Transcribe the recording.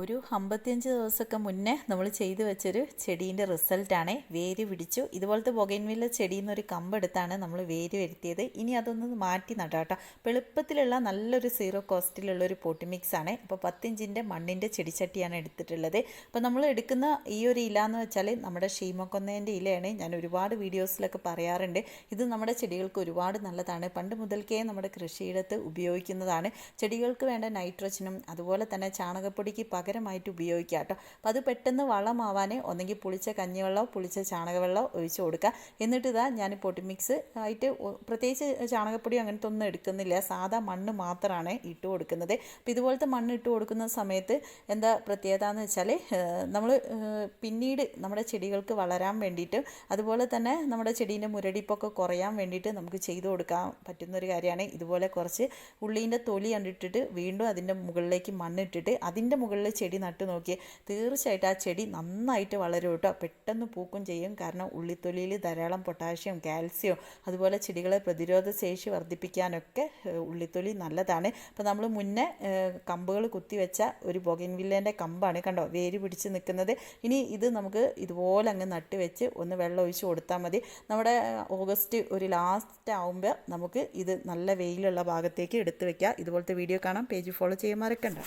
ഒരു അമ്പത്തിയഞ്ച് ദിവസമൊക്കെ മുന്നേ നമ്മൾ ചെയ്തു വെച്ചൊരു ചെടീന്റെ റിസൾട്ടാണ്. വേര് പിടിച്ചു. ഇതുപോലത്തെ ബൊഗൈൻവില്ല ചെടിയിൽ നിന്നൊരു കമ്പെടുത്താണ് നമ്മൾ വേര് വരുത്തിയത്. ഇനി അതൊന്ന് മാറ്റി നടാട്ടോ അപ്പോൾ എളുപ്പത്തിലുള്ള നല്ലൊരു സീറോ കോസ്റ്റിലുള്ള ഒരു പോട്ടി മിക്സ് ആണ് അപ്പോൾ പത്തിഞ്ചിന്റെ മണ്ണിന്റെ ചെടിച്ചട്ടിയാണ് എടുത്തിട്ടുള്ളത്. അപ്പോൾ നമ്മൾ എടുക്കുന്ന ഈ ഒരു ഇല എന്ന് വെച്ചാൽ നമ്മുടെ ഷീമക്കൊന്നേന്റെ ഇലയാണ്. ഞാൻ ഒരുപാട് വീഡിയോസിലൊക്കെ പറയാറുണ്ട്. ഇത് നമ്മുടെ ചെടികൾക്ക് ഒരുപാട് നല്ലതാണ്. പണ്ട് മുതൽക്കേ നമ്മുടെ കൃഷിയിടത്ത് ഉപയോഗിക്കുന്നതാണ്. ചെടികൾക്ക് വേണ്ട നൈട്രജനും അതുപോലെ തന്നെ ചാണകപ്പൊടിക്ക് പകരമായിട്ട് ഉപയോഗിക്കുക കേട്ടോ അപ്പോൾ അത് പെട്ടെന്ന് വളമാവാനേ ഒന്നെങ്കിൽ പുളിച്ച കഞ്ഞിവെള്ളമോ പുളിച്ച ചാണകവെള്ളമോ ഒഴിച്ച് കൊടുക്കുക എന്നിട്ട് ഇതാ ഞാൻ പൊട്ടി മിക്സ് ആയിട്ട് പ്രത്യേകിച്ച് ചാണകപ്പൊടിയോ അങ്ങനത്തെ ഒന്നും എടുക്കുന്നില്ല. സാധാ മണ്ണ് മാത്രമാണ് ഇട്ട് കൊടുക്കുന്നത്. അപ്പോൾ ഇതുപോലത്തെ മണ്ണ് ഇട്ട് കൊടുക്കുന്ന സമയത്ത് എന്താ പ്രത്യേകത എന്ന് വെച്ചാൽ നമ്മൾ പിന്നീട് നമ്മുടെ ചെടികൾക്ക് വളരാൻ വേണ്ടിയിട്ട് അതുപോലെ തന്നെ നമ്മുടെ ചെടീന്റെ മുരടിപ്പൊക്കെ കുറയാൻ വേണ്ടിയിട്ട് നമുക്ക് ചെയ്തു കൊടുക്കാൻ പറ്റുന്ന ഒരു കാര്യമാണ്. ഇതുപോലെ കുറച്ച് ഉള്ളീന്റെ തൊലി കണ്ടിട്ടിട്ട് വീണ്ടും അതിന്റെ മുകളിലേക്ക് മണ്ണിട്ടിട്ട് അതിന്റെ മുകളിൽ ചെടി നട്ടു നോക്കി തീർച്ചയായിട്ടും ആ ചെടി നന്നായിട്ട് വളരും കേട്ടോ. പെട്ടെന്ന് പൂക്കും ചെയ്യും. കാരണം ഉള്ളിത്തൊലിയിൽ ധാരാളം പൊട്ടാഷ്യം കാൽസ്യം അതുപോലെ ചെടികളെ പ്രതിരോധ ശേഷി വർദ്ധിപ്പിക്കാനൊക്കെ ഉള്ളിത്തൊലി നല്ലതാണ്. അപ്പോൾ നമ്മൾ മുന്നേ കമ്പുകൾ കുത്തിവെച്ച ഒരു ബൊഗൻവില്ലേന്റെ കമ്പാണ് കണ്ടോ? വേര് പിടിച്ച് നിൽക്കുന്നത്. ഇനി ഇത് നമുക്ക് ഇതുപോലെ അങ്ങ് നട്ട് വെച്ച് ഒന്ന് വെള്ളം ഒഴിച്ച് കൊടുത്താൽ മതി. നമ്മുടെ ഓഗസ്റ്റ് ഒരു ലാസ്റ്റ് ആകുമ്പോൾ നമുക്ക് ഇത് നല്ല വെയിലുള്ള ഭാഗത്തേക്ക് എടുത്ത് വെക്കാം. ഇതുപോലത്തെ വീഡിയോ കാണാം. പേജ് ഫോളോ ചെയ്യാൻ മറക്കണ്ട.